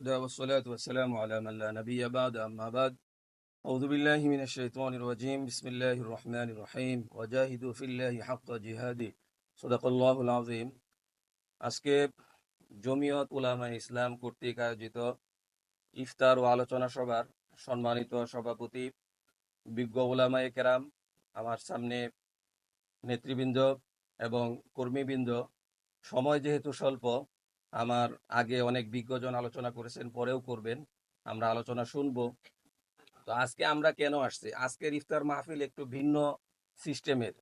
والصلاة والسلام على من لا نبي بعد أما بعد أعوذ بالله من الشيطان الرجيم بسم الله الرحمن الرحيم وجاهدوا في الله حق جهاده صدق الله العظيم আজকে জমিয়ত উলামা ইসলাম কর্তৃক আয়োজিত ইফতার ও আলোচনা সভার সম্মানিত সভাপতি বিজ্ঞ উলামায়ে কেরাম আমার সামনে নেতৃবৃন্দ এবং কর্মীবৃন্দ সময় যেহেতু স্বল্প আমার আগে অনেক বিজ্ঞজন আলোচনা করেছেন, পরেও করবেন। আমরা আলোচনা শুনব। তো আজকে আমরা কেন আসছি? আজকের ইফতার মাহফিল একটু ভিন্ন সিস্টেমের,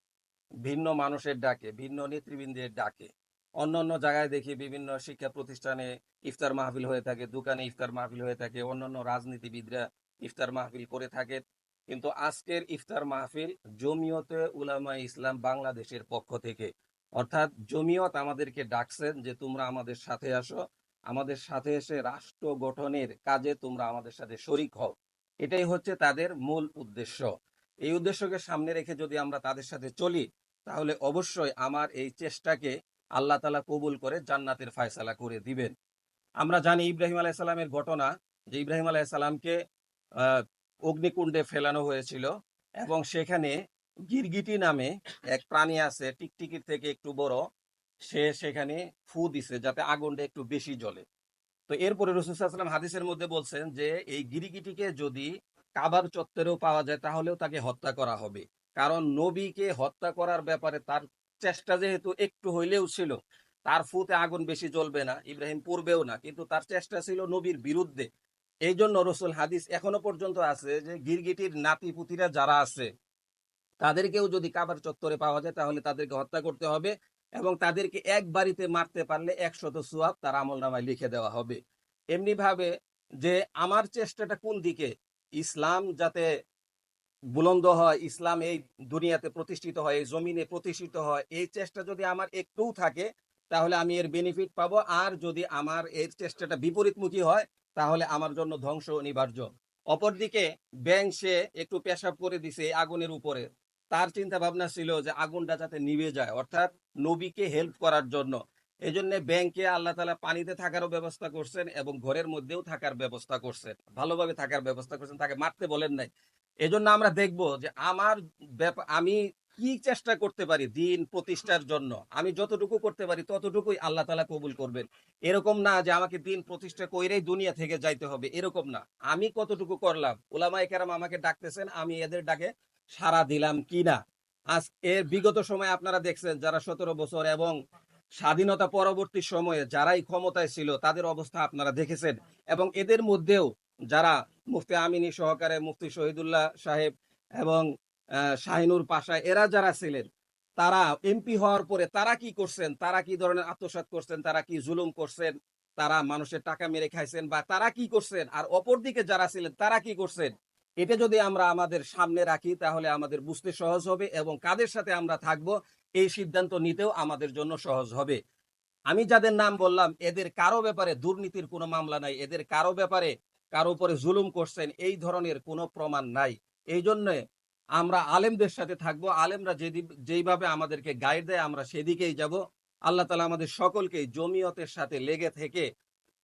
ভিন্ন মানুষের ডাকে, ভিন্ন নেতৃবৃন্দের ডাকে। অন্য অন্য জায়গায় দেখি বিভিন্ন শিক্ষা প্রতিষ্ঠানে ইফতার মাহফিল হয়ে থাকে, দোকানে ইফতার মাহফিল হয়ে থাকে অন্যান্য রাজনীতিবিদরা ইফতার মাহফিল করে থাকেন। কিন্তু আজকের ইফতার মাহফিল জমিয়তে উলামা ইসলাম বাংলাদেশের পক্ষ থেকে অর্থাৎ জমিয়ত আমাদেরকে ডাকছেন যে তোমরা আমাদের সাথে আসো। আমাদের সাথে এসে রাষ্ট্র গঠনের কাজে তোমরা আমাদের সাথে শরিক হও। এটাই হচ্ছে তাদের মূল উদ্দেশ্য। এই উদ্দেশ্যকে সামনে রেখে যদি আমরা তাদের সাথে চলি, তাহলে অবশ্যই আমার এই চেষ্টাকে আল্লাহ তালা কবুল করে জান্নাতের ফায়সালা করে দিবেন। আমরা জানি ইব্রাহিম আলাইসাল্লামের ঘটনা, যে ইব্রাহিম আলাইসাল্লামকে অগ্নিকুণ্ডে ফেলানো হয়েছিল এবং সেখানে গিরগিটি নামে এক প্রাণী আছে, টিকটিকির থেকে একটু বড়। সে সেখানে ফু দিছে যাতে আগুনটা একটু বেশি জ্বলে। তো এরপরে রসুলাম হাদিসের মধ্যে বলছেন যে, এই গিরিগিটিকে যদি কাবার চত্বরেও পাওয়া যায়, তাহলেও তাকে হত্যা করা হবে। কারণ নবীকে হত্যা করার ব্যাপারে তার চেষ্টা যেহেতু একটু হইলেও ছিল, তার ফুতে আগুন বেশি জ্বলবে না, ইব্রাহিম পূর্বেও না, কিন্তু তার চেষ্টা ছিল নবীর বিরুদ্ধে। এই জন্য রসুল হাদিস এখনও পর্যন্ত আছে যে, গিরগিটির নাতি পুতিরা যারা আছে তাদেরকেও যদি কাবার চত্বরে পাওয়া যায়, তাহলে তাদেরকে হত্যা করতে হবে এবং তাদেরকে এক বাড়িতে মারতে পারলে একশত সোয়াব তার আমল নামায় লিখে দেওয়া হবে। এমনি ভাবে যে আমার চেষ্টাটা কোন দিকে? ইসলাম যাতে বুলন্দ হয়, ইসলাম এই দুনিয়াতে প্রতিষ্ঠিত হয়, এই জমিনে প্রতিষ্ঠিত হয়, এই চেষ্টা যদি আমার একটুও থাকে, তাহলে আমি এর বেনিফিট পাবো। আর যদি আমার এই চেষ্টাটা বিপরীতমুখী হয়, তাহলে আমার জন্য ধ্বংস অনিবার্য। অপরদিকে ব্যাংক সে একটু পেশাব করে দিছে আগুনের উপরে। তার চিন্তা ভাবনা ছিল যে আগুনটা যাতে নিভে যায়, অর্থাৎ নবীকে হেল্প করার জন্য। এই জন্য ব্যাংকে আল্লাহ তালা পানিতে থাকারও ব্যবস্থা করছেন এবং ঘরের মধ্যেও থাকার ব্যবস্থা করছেন। ভালোভাবে থাকার ব্যবস্থা করছেন, তাকে মারতে বলেন নাই। এজন্য আমরা দেখব যে আমার ব্যাপার আমি কি চেষ্টা করতে পারি দিন প্রতিষ্ঠার জন্য? আমি যতটুকু করতে পারি ততটুকুই আল্লাহ তালা কবুল করবেন। এরকম না যে আমাকে দিন প্রতিষ্ঠা কইরেই দুনিয়া থেকে যাইতে হবে, এরকম না। আমি কতটুকু করলাম? ওলামাই কেরাম আমাকে ডাকতেছেন, আমি এদের ডাকে সারা দিলাম কি না আজ এর বিগত সময় আপনারা দেখছেন যারা সতেরো বছর এবং স্বাধীনতা পরবর্তী সময়ে যারাই ক্ষমতায় ছিল, তাদের অবস্থা আপনারা দেখেছেন। এবং এদের মধ্যেও যারা মুফতি আমিনী সহকারে মুফতি শহীদুল্লাহ সাহেব এবং শাহিনুর পাশা এরা যারা ছিলেন, তারা এমপি হওয়ার পরে তারা কি করছেন? তারা কি ধরনের আত্মসাৎ করছেন? তারা কি জুলুম করছেন? তারা মানুষের টাকা মেরে খাইছেন বা তারা কি করছেন? আর অপরদিকে যারা ছিলেন তারা কি করছেন? এটা যদি আমরা আমাদের সামনে রাখি, তাহলে আমাদের বুঝতে সহজ হবে এবং কাদের সাথে আমরা থাকব, এই সিদ্ধান্ত নিতেও আমাদের জন্য সহজ হবে। আমি যাদের নাম বললাম, এদের কারও ব্যাপারে দুর্নীতির কোনো মামলা নাই, এদের কারও ব্যাপারে কারও উপরে জুলুম করছেন, এই ধরনের কোনো প্রমাণ নাই। এই জন্য আমরা আলেমদের সাথে থাকব, আলেমরা যেদি- যেইভাবে আমাদেরকে গাইড দেয়, আমরা সেদিকেই যাব। আল্লাহ তালা আমাদের সকলকেই জমিয়তের সাথে লেগে থেকে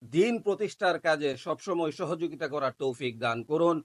দিন প্রতিষ্ঠার কাজে সবসময় সহযোগিতা করার তৌফিক দান করুন।